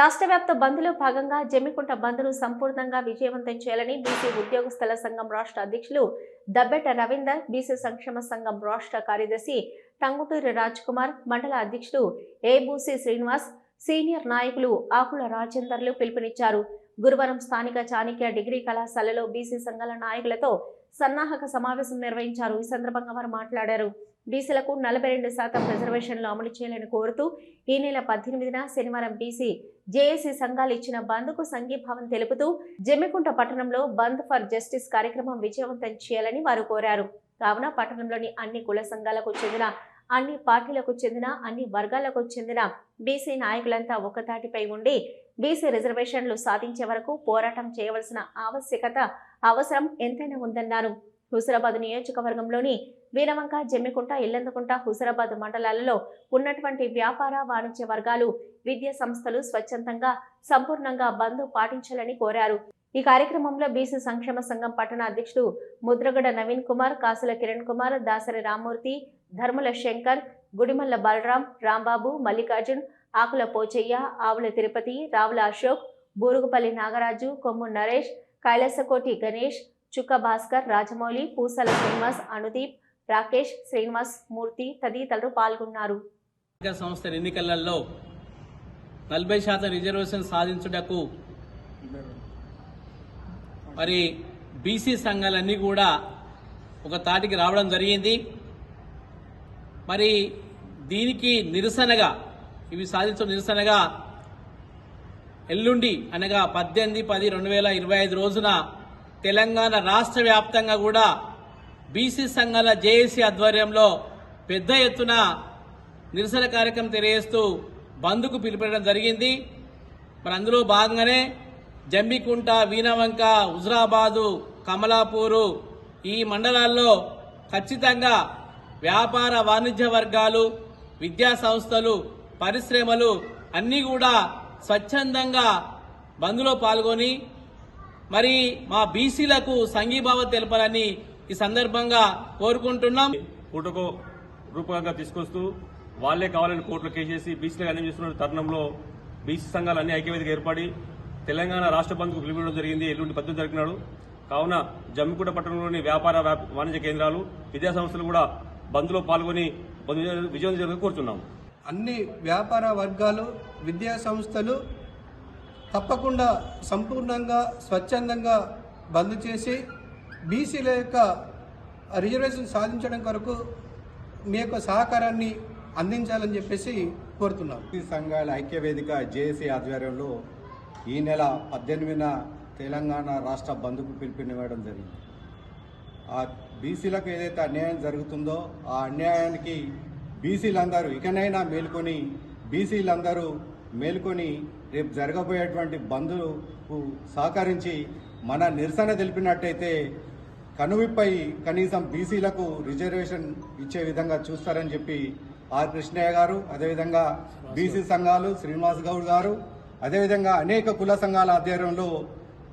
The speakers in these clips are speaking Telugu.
రాష్ట్ర వ్యాప్త బంద్లో భాగంగా జమ్మికుంట బంద్ను సంపూర్ణంగా విజయవంతం చేయాలని బీసీ ఉద్యోగస్తుల సంఘం రాష్ట్ర అధ్యక్షులు దబ్బెట రవీందర్ బీసీ సంక్షేమ సంఘం రాష్ట్ర కార్యదర్శి టంగుటూరి రాజ్ కుమార్ మండల అధ్యక్షులు ఏబూసీ శ్రీనివాస్ సీనియర్ నాయకులు ఆకుల రాజేందర్లు పిలుపునిచ్చారు. గురువారం స్థానిక చాణిక్య డిగ్రీ కళాశాలలో బీసీ సంఘాల నాయకులతో సన్నాహక సమావేశం నిర్వహించారు. ఈ సందర్భంగా వారు మాట్లాడారు. బీసీలకు నలభై రెండు శాతం రిజర్వేషన్లు అమలు చేయాలని కోరుతూ ఈ నెల పద్దెనిమిదిన శనివారం బీసీ జేఏసీ సంఘాలు ఇచ్చిన బంద్కు సంఘీభావం తెలుపుతూ జమ్మికుంట పట్టణంలో బంద్ ఫర్ జస్టిస్ కార్యక్రమం విజయవంతం చేయాలని వారు కోరారు. కావున పట్టణంలోని అన్ని కుల సంఘాలకు చెందిన అన్ని పార్టీలకు చెందిన అన్ని వర్గాలకు చెందిన బీసీ నాయకులంతా ఒకతాటిపై ఉండి బీసీ రిజర్వేషన్లు సాధించే వరకు పోరాటం చేయవలసిన ఆవశ్యకత అవసరం ఎంతైనా ఉందన్నారు. హుసరాబాద్ నియోజకవర్గంలోని వీరవంక జమ్మికుంట ఇల్లందుకుంట హుజరాబాద్ మండలాలలో ఉన్నటువంటి వ్యాపార వాణిజ్య వర్గాలు విద్యా సంస్థలు స్వచ్ఛందంగా సంపూర్ణంగా బంద్ పాటించాలని కోరారు. ఈ కార్యక్రమంలో బీసీ సంక్షేమ సంఘం పట్టణ అధ్యక్షుడు ముద్రగడ నవీన్ కుమార్ కాసుల కిరణ్ కుమార్ దాసరి రామ్మూర్తి ధర్ముల శంకర్ గుడిమల్ల బలరాం రాంబాబు మల్లికార్జున్ ఆకుల పోచయ్య ఆవుల తిరుపతి రావుల అశోక్ బూరుగుపల్లి నాగరాజు కొమ్ము నరేష్ కైలాసకోటి గణేష్ చుక్క భాస్కర్ రాజమౌళి పూసల శ్రీనివాస్ అనుదీప్ రాకేష్ శ్రీనివాస్ మూర్తి తదితరులు పాల్గొన్నారు. స్థానిక సంస్థల ఎన్నికలలో నలభై శాతం రిజర్వేషన్ సాధించుటకు మరి బీసీ సంఘాలన్నీ కూడా ఒక తాటికి రావడం జరిగింది. మరి దీనికి నిరసనగా ఇవి సాధించడం నిరసనగా ఎల్లుండి అనగా పద్దెనిమిది పది రెండు వేల ఇరవై ఐదు రోజున తెలంగాణ రాష్ట్ర వ్యాప్తంగా కూడా బీసీ సంఘాల జేఏసీ ఆధ్వర్యంలో పెద్ద ఎత్తున నిరసన కార్యక్రమం తెలియజేస్తూ బంద్కు పిలుపునడం జరిగింది. మరి అందులో భాగంగానే జంబికుంట వీణవంక హుజరాబాదు కమలాపూరు ఈ మండలాల్లో ఖచ్చితంగా వ్యాపార వాణిజ్య వర్గాలు విద్యా సంస్థలు పరిశ్రమలు అన్నీ కూడా స్వచ్ఛందంగా బంద్లో పాల్గొని మరి మా బీసీలకు సంఘీభావం తెలపాలని ఈ సందర్భంగా కోరుకుంటున్నాం. కూటకో రూపకంగా తీసుకొస్తూ వాళ్ళే కావాలని కోర్టులో కేసేసి బీసీలకు అన్యాయం చేస్తున్న తరుణంలో బీసీ సంఘాలు అన్ని ఐక్యవేదిక ఏర్పడి తెలంగాణ రాష్ట్ర బంద్కు పిలుపునడం జరిగింది. ఎల్లుండి పద్ధతి జరిగినాడు కావున జమ్మికుంట పట్టణంలోని వ్యాపార వ్యాప- వాణిజ్య కేంద్రాలు విద్యా సంస్థలు కూడా బంద్లో పాల్గొని విజయం- విజయం జరగ కోరుతున్నాము అన్ని వ్యాపార వర్గాలు విద్యా సంస్థలు తప్పకుండా సంపూర్ణంగా స్వచ్ఛందంగా బంద్ చేసి బీసీల యొక్క రిజర్వేషన్ సాధించడం కొరకు మీ యొక్క సహకారాన్ని అందించాలని చెప్పేసి కోరుతున్నాం. ఈ సంఘాల ఐక్యవేదిక జేఏసీ ఆధ్వర్యంలో ఈ నెల పద్దెనిమిదిన తెలంగాణ రాష్ట్ర బంధుకు పిలుపునివ్వడం జరిగింది. ఆ బీసీలకు ఏదైతే అన్యాయం జరుగుతుందో ఆ అన్యాయానికి బీసీలందరూ ఇకనైనా మేల్కొని బీసీలందరూ మేల్కొని రేపు జరగబోయేటువంటి బంధుకు సహకరించి మన నిరసన తెలిపినట్టయితే కనువిపై కనీసం బీసీలకు రిజర్వేషన్ ఇచ్చే విధంగా చూస్తారని చెప్పి ఆర్ కృష్ణయ్య గారు అదేవిధంగా బీసీ సంఘాలు శ్రీనివాస్ గౌడ్ గారు అదేవిధంగా అనేక కుల సంఘాల ఆధ్వర్యంలో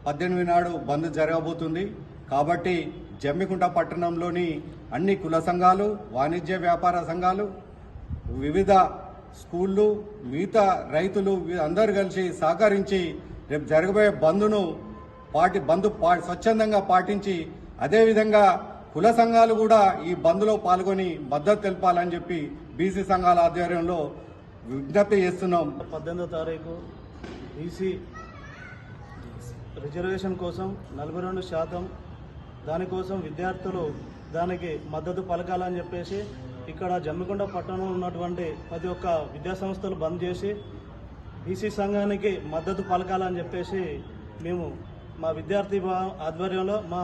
పద్దెనిమిది నాడు బంద్ జరగబోతుంది. కాబట్టి జమ్మికుంట పట్టణంలోని అన్ని కుల సంఘాలు వాణిజ్య వ్యాపార సంఘాలు వివిధ స్కూళ్ళు మిగతా రైతులు అందరూ కలిసి సహకరించి రేపు జరగబోయే బంద్ను పాటి బంద్ పా స్వచ్ఛందంగా పాటించి అదేవిధంగా కుల సంఘాలు కూడా ఈ బంద్లో పాల్గొని మద్దతు తెలపాలని చెప్పి బీసీ సంఘాల ఆధ్వర్యంలో విజ్ఞప్తి చేస్తున్నాం. పద్దెనిమిదో తారీఖు బీసీ రిజర్వేషన్ కోసం నలభై రెండు శాతం దానికోసం విద్యార్థులు దానికి మద్దతు పలకాలని చెప్పేసి ఇక్కడ జమ్మికొండ పట్టణంలో ఉన్నటువంటి ప్రతి ఒక్క విద్యాసంస్థలు బంద్ చేసి బీసీ సంఘానికి మద్దతు పలకాలని చెప్పేసి మేము మా విద్యార్థి ఆధ్వర్యంలో మా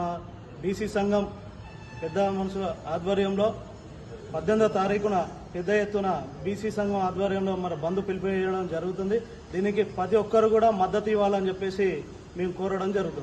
బీసీ సంఘం పెద్ద మనుషుల ఆధ్వర్యంలో పద్దెనిమిదో తారీఖున పెద్ద ఎత్తున బీసీ సంఘం ఆధ్వర్యంలో మన బంధు పిలిపేయడం జరుగుతుంది. దీనికి ప్రతి ఒక్కరు కూడా మద్దతు ఇవ్వాలని చెప్పేసి మేము కోరడం జరుగుతుంది.